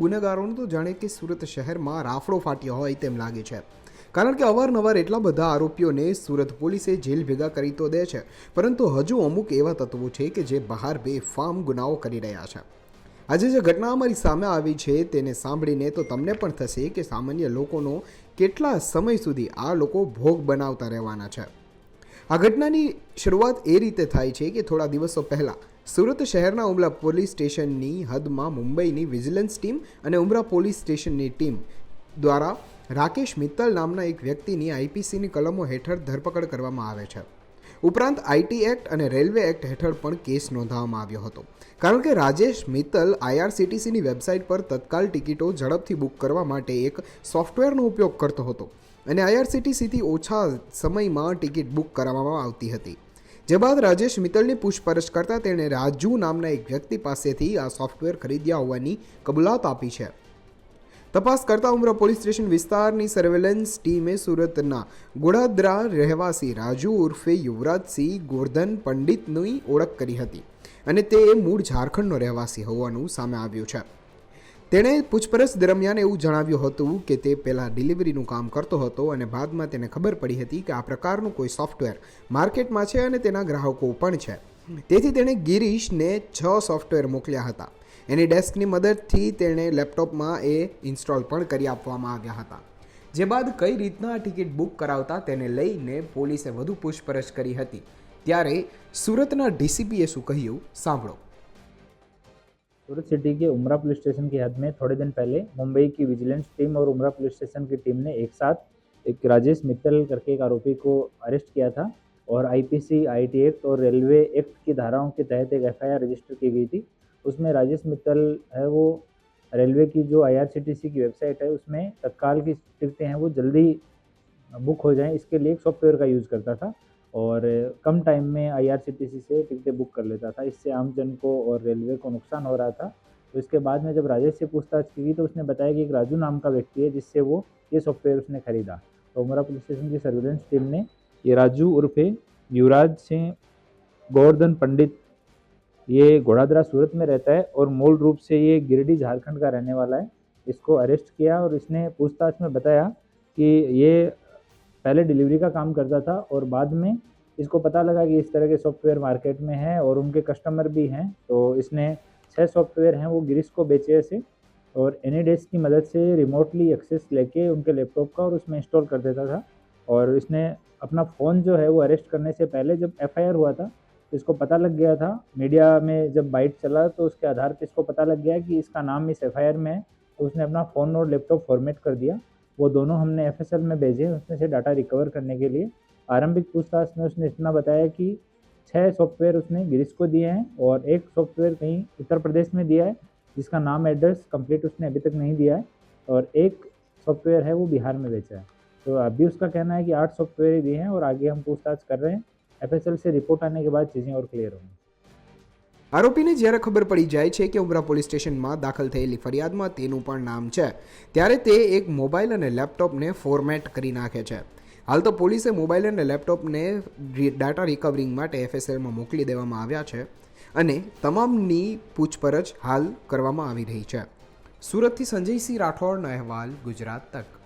ગુનેગારોનું તો જાણે કે સુરત શહેરમાં રાફડો ફાટ્યો હોય તેમ લાગે છે. કારણ કે અવારનવાર એટલા બધા આરોપીઓને સુરત પોલીસે જેલ ભેગા કરી તો દે છે. પરંતુ હજુ અમુક એવા તત્વો છે કે જે બહાર બેફામ ગુનાઓ કરી રહ્યા છે. આજે જે ઘટના અમારી સામે આવી છે તેને સાંભળીને તો તમને પણ થશે કે સામાન્ય લોકોનો કેટલા સમય સુધી આ લોકો ભોગ બનાવતા રહેવાના છે. આ ઘટનાની શરૂઆત એ રીતે થાય છે કે થોડા દિવસો પહેલાં સુરત શહેરના ઉમરા પોલીસ સ્ટેશનની હદમાં મુંબઈની વિજિલન્સ ટીમ અને ઉમરા પોલીસ સ્ટેશનની ટીમ દ્વારા રાકેશ મિત્તલ નામના એક વ્યક્તિની આઈપીસીની કલમો હેઠળ ધરપકડ કરવામાં આવે છે. ઉપરાંત આઈટી એક્ટ અને રેલવે એક્ટ હેઠળ પણ કેસ નોંધાવવામાં આવ્યો હતો. કારણ કે રાજેશ મિત્તલ આઈઆરસીટીસીની વેબસાઇટ પર તત્કાલ ટિકિટો ઝડપથી બુક કરવા માટે એક સોફ્ટવેરનો ઉપયોગ કરતો હતો અને આઈઆરસીટીસીથી ઓછા સમયમાં ટિકિટ બુક કરાવવામાં આવતી હતી. જે બાદ રાજેશ મિત્તલની પૂછપરછ કરતાં તેણે રાજુ નામના એક વ્યક્તિ પાસેથી આ સોફ્ટવેર ખરીદ્યા હોવાની કબૂલાત આપી છે. તપાસ કરતા ઉમરા પોલીસ સ્ટેશન વિસ્તારની સર્વેલન્સ ટીમે સુરતના ગોડાદરા રહેવાસી રાજુ ઉર્ફે યુવરાજસિંહ ગોરધન પંડિતની ઓળખ કરી હતી અને તે મૂળ ઝારખંડનો રહેવાસી હોવાનું સામે આવ્યું છે. તેણે પૂછપરછ દરમિયાન એવું જણાવ્યું હતું કે તે પહેલાં ડિલિવરીનું કામ કરતો હતો અને બાદમાં તેને ખબર પડી હતી કે આ પ્રકારનું કોઈ સોફ્ટવેર માર્કેટમાં છે અને તેના ગ્રાહકો પણ છે. તેથી તેણે ગિરીશને છ સોફ્ટવેર મોકલ્યા હતા. એની ડેસ્કની મદદથી તેણે લેપટોપમાં એ ઇન્સ્ટોલ પણ કરી આપવામાં આવ્યા હતા. જે બાદ કઈ રીતના ટિકિટ બુક કરાવતા તેને લઈને પોલીસે વધુ પૂછપરછ કરી હતી. ત્યારે સુરતના ડીસીપીએ શું કહ્યું? સાંભળો. सूरत सिटी के उमरा पुलिस स्टेशन की हद में थोड़े दिन पहले मुंबई की विजिलेंस टीम और उमरा पुलिस स्टेशन की टीम ने एक साथ एक राजेश मित्तल करके एक आरोपी को अरेस्ट किया था और आईपीसी आईटी एक्ट और रेलवे एक्ट की धाराओं के तहत एक एफआईआर रजिस्टर की गई थी। उसमें राजेश मित्तल है, वो रेलवे की जो आईआरसीटीसी की वेबसाइट है, उसमें तत्काल की टिकटें हैं, वो जल्दी बुक हो जाएँ, इसके लिए एक सॉफ्टवेयर का यूज़ करता था। और कम टाइम में आईआरसीटीसी से टिकटें बुक कर लेता था। इससे आम जन को और रेलवे को नुकसान हो रहा था। तो इसके बाद में जब राजेश से पूछताछ की गई तो उसने बताया कि एक राजू नाम का व्यक्ति है, जिससे वो ये सॉफ्टवेयर उसने खरीदा। तो उमरा पुलिस स्टेशन की सर्विलेंस टीम ने ये राजू उर्फे युवराज सिंह गोवर्धन पंडित, ये घोड़ादरा सूरत में रहता है और मूल रूप से ये गिरिडीह झारखंड का रहने वाला है। इसको अरेस्ट किया और इसने पूछताछ में बताया कि ये पहले डिलीवरी का काम करता था और बाद में इसको पता लगा कि इस तरह के सॉफ्टवेयर मार्केट में हैं और उनके कस्टमर भी हैं तो इसने छः सॉफ्टवेयर हैं वो गिरीश को बेचे ऐसे और एनी की मदद से रिमोटली एक्सेस लेके उनके लैपटॉप का और उसमें इंस्टॉल कर देता था और इसने अपना फ़ोन जो है वो अरेस्ट करने से पहले जब एफआईआर हुआ था तो इसको पता लग गया था। मीडिया में जब बाइट चला तो उसके आधार पर इसको पता लग गया कि इसका नाम इस एफआईआर में है तो उसने अपना फ़ोन और लैपटॉप फॉर्मेट कर दिया। वो दोनों हमने एफएसएल में भेजे उसमें से डाटा रिकवर करने के लिए। आरंभिक पूछताछ में उसने इतना बताया कि छः सॉफ्टवेयर उसने गिरीश को दिए हैं और एक सॉफ्टवेयर कहीं उत्तर प्रदेश में दिया है, जिसका नाम एड्रेस कंप्लीट उसने अभी तक नहीं दिया है और एक सॉफ्टवेयर है वो बिहार में बेचा है। तो अभी उसका कहना है कि आठ सॉफ्टवेयर दिए हैं और आगे हम पूछताछ कर रहे हैं। एफएसएल से रिपोर्ट आने के बाद चीज़ें और क्लियर होंगी। આરોપીને જ્યારે ખબર પડી જાય છે કે ઉમરા પોલીસ સ્ટેશનમાં દાખલ થયેલી ફરિયાદમાં તેનું પણ નામ છે, ત્યારે તે એક મોબાઈલ અને લેપટોપને ફોર્મેટ કરી નાખે છે. હાલ તો પોલીસે મોબાઈલ અને લેપટોપને ડાટા રિકવરિંગ માટે એફએસએલમાં મોકલી દેવામાં આવ્યા છે અને તમામની પૂછપરછ હાલ કરવામાં આવી રહી છે. સુરતથી સંજયસિંહ રાઠોડનો અહેવાલ ગુજરાત તક.